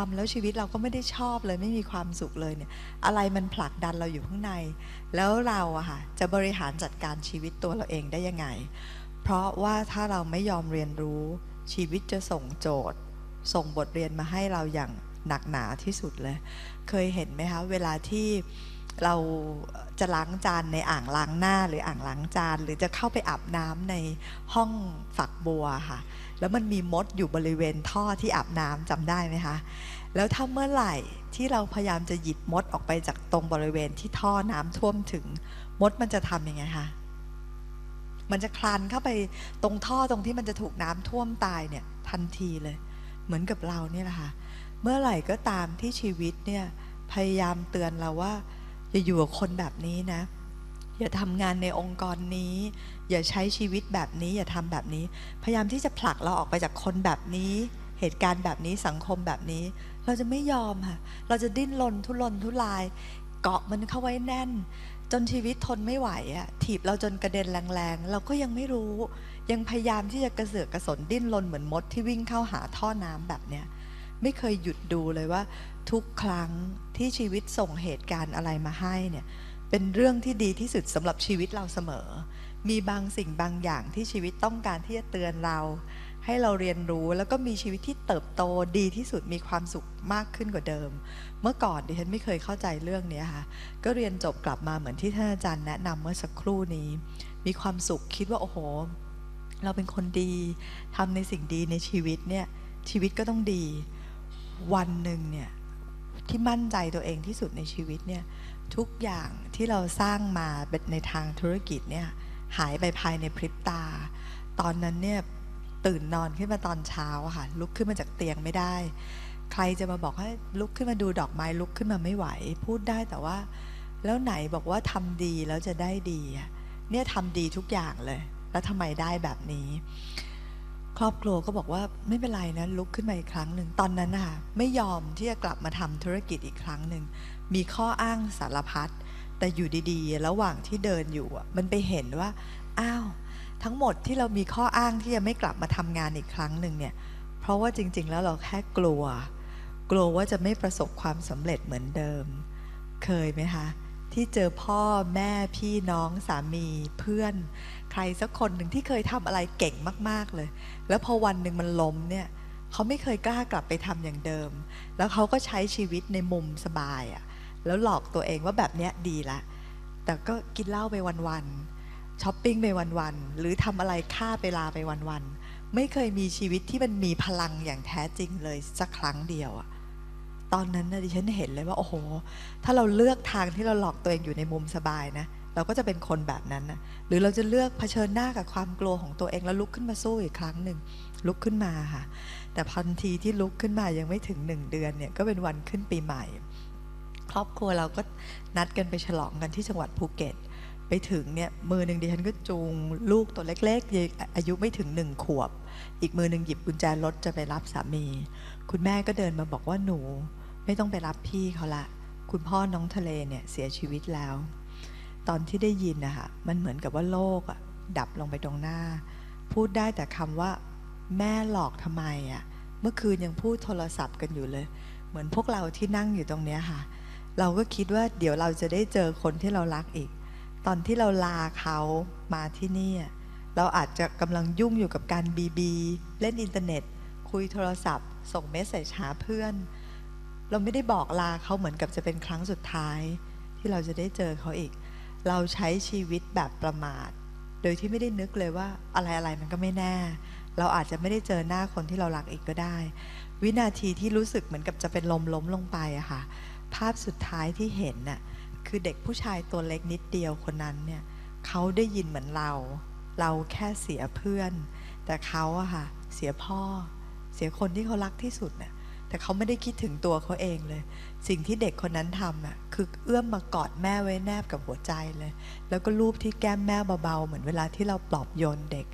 ทำแล้วชีวิตเราก็ไม่ได้ชอบเลยไม่มีความสุขเลยเนี่ย อะไรมันผลักดันเราอยู่ข้างใน แล้วเราอะค่ะจะบริหารจัดการชีวิตตัวเราเองได้ยังไง เพราะว่าถ้าเราไม่ยอมเรียนรู้ ชีวิตจะส่งโจทย์ ส่งบทเรียนมาให้เราอย่างหนักหนาที่สุดเลย เคยเห็นไหมคะเวลาที่ เราจะล้างจานในอ่างล้างหน้าหรืออ่างล้างจาน หรือจะเข้าไปอาบน้ำในห้องฝักบัวค่ะ แล้วมันมีมดอยู่บริเวณท่อที่อาบน้ำจำได้ไหมคะแล้วถ้าเมื่อไหร่ที่เราพยายามจะหยิบมดออกไปจากตรงบริเวณที่ท่อน้ำท่วมถึงมดมันจะทำยังไงคะมันจะคลานเข้าไปตรงท่อตรงที่มันจะถูกน้ำท่วมตายเนี่ยทันทีเลย เหมือนกับเราเนี่ยแหละค่ะเมื่อไหร่ก็ตามที่ชีวิตเนี่ยพยายามเตือนเราว่า อย่าอยู่กับคนแบบนี้นะ อย่าทำงานในองค์กรนี้ อย่าใช้ชีวิตแบบนี้ อย่าทำแบบนี้ พยายามที่จะผลักเราออกไปจากคนแบบนี้ เหตุการณ์แบบนี้สังคมแบบนี้ เราจะไม่ยอมค่ะ เราจะดิ้นรนทุรนทุราย เกาะมันเข้าไว้แน่น จนชีวิตทนไม่ไหวอะถีบเราจนกระเด็นแรงๆ เราก็ยังไม่รู้ ยังพยายามที่จะกระเสือกกระสนดิ้นรนเหมือนมดที่วิ่งเข้าหาท่อน้ำแบบเนี้ย ไม่เคยหยุดดูเลยว่า ทุกครั้งที่ชีวิตส่งเหตุการณ์อะไรมาให้เนี่ยเป็นเรื่องที่ดีที่สุดสำหรับชีวิตเราเสมอ มีบางสิ่งบางอย่างที่ชีวิตต้องการที่จะเตือนเรา ให้เราเรียนรู้แล้วก็มีชีวิตที่เติบโตดีที่สุดมีความสุขมากขึ้นกว่าเดิม เมื่อก่อนดิฉันไม่เคยเข้าใจเรื่องนี้ค่ะ ก็เรียนจบกลับมาเหมือนที่ท่านอาจารย์แนะนำเมื่อสักครู่นี้ มีความสุขคิดว่าโอ้โหเราเป็นคนดีทำในสิ่งดีในชีวิตเนี่ยชีวิตก็ต้องดี วันหนึ่งเนี่ยที่มั่นใจตัวเองที่สุดในชีวิตเนี่ยทุกอย่างที่เราสร้างมาในทางธุรกิจเนี่ยหายไปภายในพริบตา ตอนนั้นเนี่ยตื่นนอนขึ้นมาตอนเช้าค่ะลุกขึ้นมาจากเตียงไม่ได้ ใครจะมาบอกให้ลุกขึ้นมาดูดอกไม้ลุกขึ้นมาไม่ไหว พูดได้แต่ว่า แล้วไหนบอกว่าทำดีแล้วจะได้ดีเนี่ยทำดีทุกอย่างเลย แล้วทำไมได้แบบนี้ ครอบครัวก็บอกว่าไม่เป็นไรนะลุกขึ้นมาอีกครั้งหนึ่งตอนนั้นนะคะไม่ยอมที่จะกลับมาทำธุรกิจอีกครั้งหนึ่งมีข้ออ้างสารพัดแต่อยู่ดีๆ ระหว่างที่เดินอยู่มันไปเห็นว่าอ้าวทั้งหมดที่เรามีข้ออ้างที่จะไม่กลับมาทำงานอีกครั้งหนึ่งเนี่ยเพราะว่าจริง ๆ แล้วเราแค่กลัว กลัวว่าจะไม่ประสบความสำเร็จเหมือนเดิม เคยไหมคะ ที่เจอพ่อแม่พี่น้องสามีเพื่อน ใครสักคนหนึ่งที่เคยทำอะไรเก่งมากๆเลย แล้วพอวันหนึ่งมันล้มเนี่ยเขาไม่เคยกล้ากลับไปทำอย่างเดิม แล้วเขาก็ใช้ชีวิตในมุมสบายอะ่ะแล้วหลอกตัวเองว่าแบบเนี้ยดีละ แต่ก็กินเหล้าไปวันๆช้อปปิ้งไปวันๆหรือทำอะไรฆ่าเวลาไปวันๆไม่เคยมีชีวิตที่มันมีพลังอย่างแท้จริงเลยสักครั้งเดียวอะ ตอนนั้นนะดิฉันเห็นเลยว่าโอ้โห ถ้าเราเลือกทางที่เราหลอกตัวเองอยู่ในมุมสบายนะ เราก็จะเป็นคนแบบนั้นนะหรือเราจะเลือกเผชิญหน้ากับความกลัวของตัวเองแล้วลุกขึ้นมาสู้อีกครั้งหนึ่งลุกขึ้นมาค่ะ แต่พันทีที่ลุกขึ้นมายังไม่ถึงหนึ่งเดือนเนี่ยก็เป็นวันขึ้นปีใหม่ ครอบครัวเราก็นัดกันไปฉลองกันที่จังหวัดภูเก็ต ไปถึงเนี่ยมือหนึ่งดิฉันก็จูงลูกตัวเล็กๆยังอายุไม่ถึงหนึ่งขวบ อีกมือหนึ่งหยิบกุญแจรถจะไปรับสามี คุณแม่ก็เดินมาบอกว่าหนู ไม่ต้องไปรับพี่เขาละ คุณพ่อน้องทะเลเนี่ยเสียชีวิตแล้ว ตอนที่ได้ยินนะคะมันเหมือนกับว่าโลกอะดับลงไปตรงหน้า พูดได้แต่คำว่า แม่หลอกทำไมอะเมื่อคืนยังพูดโทรศัพท์กันอยู่เลย เหมือนพวกเราที่นั่งอยู่ตรงเนี้ยค่ะ เราก็คิดว่าเดี๋ยวเราจะได้เจอคนที่เรารักอีก ตอนที่เราลาเขามาที่นี่เราอาจจะกำลังยุ่งอยู่กับการบีบีเล่นอินเทอร์เน็ต คุยโทรศัพท์ ส่งเมสเซจหาเพื่อน เราไม่ได้บอกลาเขาเหมือนกับจะเป็นครั้งสุดท้าย ที่เราจะได้เจอเขาอีก เราใช้ชีวิตแบบประมาท โดยที่ไม่ได้นึกเลยว่าอะไรอะไรมันก็ไม่แน่ เราอาจจะไม่ได้เจอหน้าคนที่เรารักอีกก็ได้ วินาทีที่รู้สึกเหมือนกับจะเป็นลมล้มลงไปอะค่ะภาพสุดท้ายที่เห็นน่ะ คือเด็กผู้ชายตัวเล็กนิดเดียวคนนั้นเนี่ยเขาได้ยินเหมือนเรา เราแค่เสียเพื่อน แต่เขาอะค่ะเสียพ่อ เสียคนที่เขารักที่สุดน่ะแต่เขาไม่ได้คิดถึงตัวเขาเองเลย สิ่งที่เด็กคนนั้นทำอะคือเอื้อมมากอดแม่ไว้แนบกับหัวใจเลย แล้วก็ลูบที่แก้มแม่เบาๆ เหมือนเวลาที่เราปลอบโยนเด็ก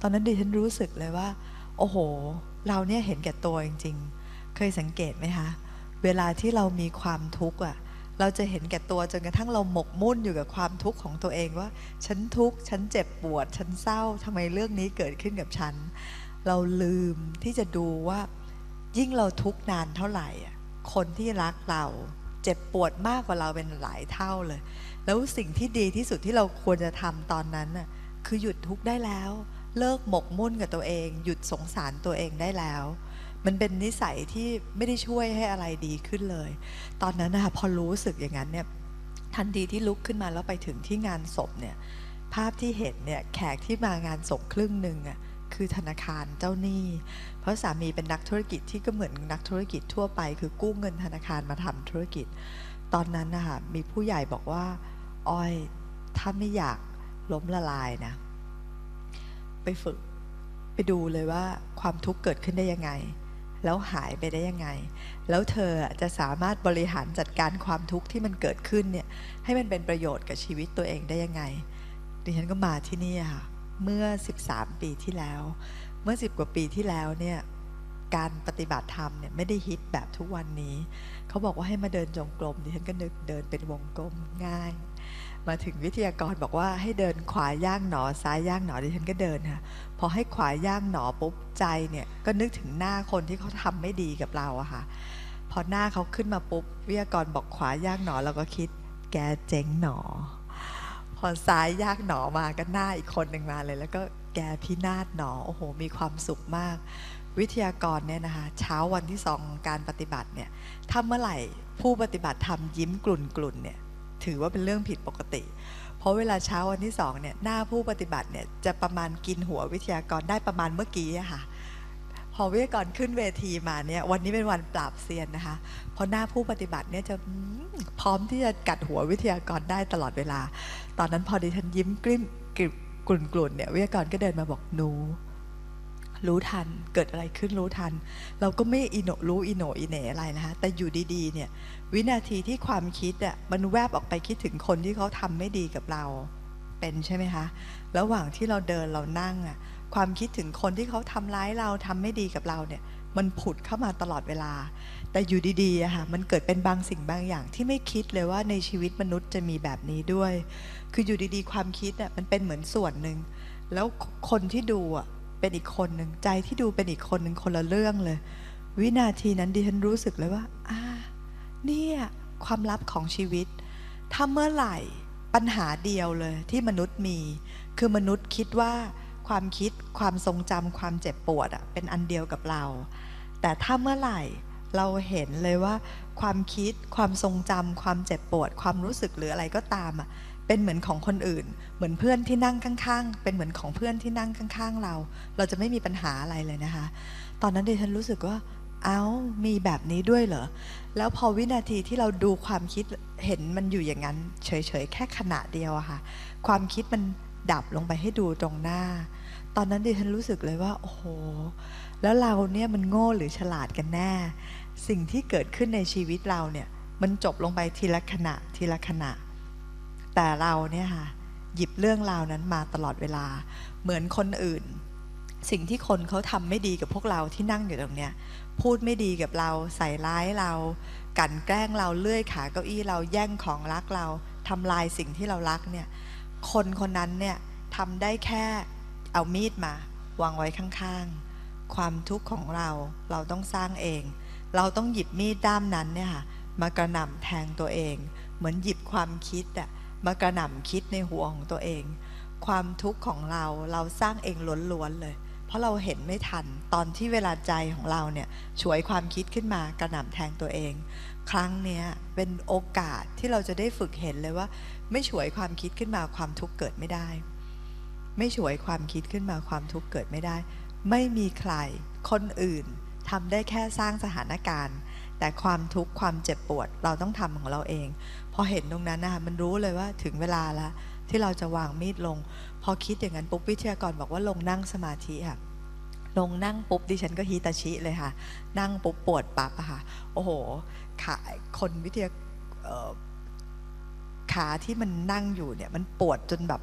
ตอนนั้นดิฉันรู้สึกเลยว่า โอ้โห เราเนี่ยเห็นแก่ตัวจริงๆ เคยสังเกตไหมคะ เวลาที่เรามีความทุกข์อะ เราจะเห็นแก่ตัวจนกระทั่งเราหมกมุ่นอยู่กับความทุกข์ของตัวเองว่า ฉันทุกข์ฉันเจ็บปวด ฉันเศร้าทำไมเรื่องนี้เกิดขึ้นกับฉัน เราลืมที่จะดูว่า ยิ่งเราทุกข์นานเท่าไหร่ คนที่รักเราเจ็บปวดมากกว่าเราเป็นหลายเท่าเลย แล้วสิ่งที่ดีที่สุดที่เราควรจะทำตอนนั้นน่ะคือหยุดทุกข์ได้แล้ว เลิกหมกมุ่นกับตัวเอง หยุดสงสารตัวเองได้แล้ว มันเป็นนิสัยที่ไม่ได้ช่วยให้อะไรดีขึ้นเลย ตอนนั้นนะคะพอรู้สึกอย่างนั้นเนี่ยทันทีที่ลุกขึ้นมาแล้วไปถึงที่งานศพเนี่ยภาพที่เห็นเนี่ยแขกที่มางานศพครึ่งหนึ่งอะคือธนาคารเจ้าหนี้ เพราะสามีเป็นนักธุรกิจที่ก็เหมือนนักธุรกิจทั่วไป คือกู้เงินธนาคารมาทำธุรกิจ ตอนนั้นนะคะมีผู้ใหญ่บอกว่าอ้อยถ้าไม่อยากล้มละลายนะ ไปฝึกไปดูเลยว่าความทุกข์เกิดขึ้นได้ยังไง แล้วหายไปได้ยังไง แล้วเธอจะสามารถบริหารจัดการความทุกข์ที่มันเกิดขึ้นเนี่ยให้มันเป็นประโยชน์กับชีวิตตัวเองได้ยังไง ดิฉันก็มาที่นี่ค่ะ เมื่อ 13 ปีที่แล้ว เมื่อ 10 กว่าปีที่แล้วเนี่ยการปฏิบัติธรรมเนี่ยไม่ได้ฮิตแบบทุกวันนี้ เขาบอกว่าให้มาเดินจงกรมดิฉันก็นึกเดินเป็นวงกลมง่าย มาถึงวิทยากรบอกว่าให้เดินขวาย่างหนอซ้ายย่างหนอดิฉันก็เดินค่ะพอให้ขวาย่างหนอปุ๊บใจเนี่ยก็นึกถึงหน้าคนที่เขาทำไม่ดีกับเราอะค่ะพอหน้าเขาขึ้นมาปุ๊บวิทยากรบอกขวาย่างหนอเราก็คิด แกเจ๊งหนอ พอซ้ายย่างหนอมาก็หน้าอีกคนหนึ่งมาเลย แล้วก็แกพินาศหนอโอ้โห มีความสุขมาก วิทยากรเนี่ยนะคะเช้าวันที่สองการปฏิบัติเนี่ยถ้าเมื่อไหร่ผู้ปฏิบัติทำยิ้มกลุนกลุ่นๆเนี่ย ถือว่าเป็นเรื่องผิดปกติ เพราะเวลาเช้าวันที่สองเนี่ยหน้าผู้ปฏิบัติเนี่ยจะประมาณกินหัววิทยากรได้ประมาณเมื่อกี้ค่ะพอวิทยากรขึ้นเวทีมาเนี่ยวันนี้เป็นวันปราบเซียนนะคะเพราะหน้าผู้ปฏิบัติเนี่ยจะพร้อมที่จะกัดหัววิทยากรได้ตลอดเวลา ตอนนั้นพอดิฉันยิ้มกลิ้มกลุ่นกลุ่นๆเนี่ยวิทยากรก็เดินมาบอกหนู รู้ทันเกิดอะไรขึ้นรู้ทัน เราก็ไม่อิโนรู้อิโนอิเหนอะไรนะคะแต่อยู่ดีๆเนี่ยวินาทีที่ความคิดอะมันแวบออกไปคิดถึงคนที่เขาทำไม่ดีกับเราเป็นใช่ไหมคะระหว่างที่เราเดินเรานั่งอะความคิดถึงคนที่เขาทำร้ายเราทำไม่ดีกับเราเนี่ยมันผุดเข้ามาตลอดเวลา แต่อยู่ดีๆอะค่ะมันเกิดเป็นบางสิ่งบางอย่างที่ไม่คิดเลยว่าในชีวิตมนุษย์จะมีแบบนี้ด้วย คืออยู่ดีๆ ความคิดอะมันเป็นเหมือนส่วนหนึ่งแล้วคนที่ดูอะ เป็นอีกคนหนึ่งใจที่ดูเป็นอีกคนหนึ่งคนละเรื่องเลย วินาทีนั้นดิฉันรู้สึกเลยว่าอ่าเนี่ยความลับของชีวิตถ้าเมื่อไหร่ปัญหาเดียวเลยที่มนุษย์มี คือมนุษย์คิดว่าความคิดความทรงจำความเจ็บปวดอะเป็นอันเดียวกับเรา แต่ถ้าเมื่อไหร่เราเห็นเลยว่า ความคิดความทรงจำความเจ็บปวด ความรู้สึกหรืออะไรก็ตามอะ เป็นเหมือนของคนอื่น เหมือนเพื่อนที่นั่งข้างๆ เป็นเหมือนของเพื่อนที่นั่งข้าง ๆ เรา เราจะไม่มีปัญหาอะไรเลยนะคะ ตอนนั้นดิฉันรู้สึกว่า เอ้ามีแบบนี้ด้วยเหรอ แล้วพอวินาทีที่เราดูความคิดเห็นมันอยู่อย่างนั้น เฉยๆ แค่ขณะเดียวอะค่ะ ความคิดมันดับลงไปให้ดูตรงหน้า ตอนนั้นดิฉันรู้สึกเลยว่า โอ้โห แล้วเราเนี่ยมันโง่หรือฉลาดกันแน่ สิ่งที่เกิดขึ้นในชีวิตเราเนี่ย มันจบลงไปทีละขณะทีละขณะ แต่เราเนี่ยค่ะหยิบเรื่องราวนั้นมาตลอดเวลา เหมือนคนอื่น สิ่งที่คนเขาทำไม่ดีกับพวกเราที่นั่งอยู่ตรงเนี้ยพูดไม่ดีกับเราใส่ร้ายเรา กันแกล้งเราเลื่อยขาเก้าอี้เราแย่งของรักเราทำลายสิ่งที่เรารักเนี่ยคนคนนั้นเนี่ยทำได้แค่เอามีดมาวางไว้ข้างๆ ความทุกข์ของเราเราต้องสร้างเอง เราต้องหยิบมีดด้ามนั้นเนี่ยค่ะมากระหน่ำแทงตัวเอง เหมือนหยิบความคิดอะ มากระหน่ำคิดในหัวของตัวเอง ความทุกข์ของเราเราสร้างเองล้วนๆเลย เพราะเราเห็นไม่ทันตอนที่เวลาใจของเราเนี่ยฉวยความคิดขึ้นมากระหน่ำแทงตัวเอง ครั้งนี้เป็นโอกาสที่เราจะได้ฝึกเห็นเลยว่า ไม่ฉวยความคิดขึ้นมาความทุกข์เกิดไม่ได้ ไม่ฉวยความคิดขึ้นมาความทุกข์เกิดไม่ได้ ไม่มีใครคนอื่นทำได้แค่สร้างสถานการณ์ แต่ความทุกข์ความเจ็บปวดเราต้องทำของเราเอง พอเห็นตรงนั้นนะคะมันรู้เลยว่าถึงเวลาแล้วที่เราจะวางมีดลง พอคิดอย่างนั้นปุ๊บวิทยากรบอกว่าลงนั่งสมาธิค่ะลงนั่งปุ๊บดิฉันก็ฮีตาชิเลยค่ะ นั่งปุ๊บปวดปั๊บอะค่ะ โอ้โหขาคนวิทยาขาที่มันนั่งอยู่เนี่ยมันปวดจนแบบ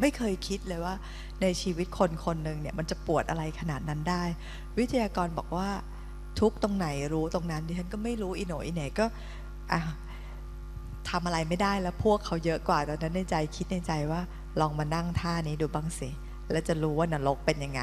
ไม่เคยคิดเลยว่า ในชีวิตคนคนหนึ่งเนี่ยมันจะปวดอะไรขนาดนั้นได้ วิทยากรบอกว่า ทุกตรงไหนรู้ตรงนั้นดิฉันก็ไม่รู้อีโหนอีเหนก็อะทำอะไรไม่ได้แล้วพวกเขาเยอะกว่าตอนนั้นในใจคิดในใจว่าลองมานั่งท่านี้ดูบ้างสิแล้วจะรู้ว่านรกเป็นยังไง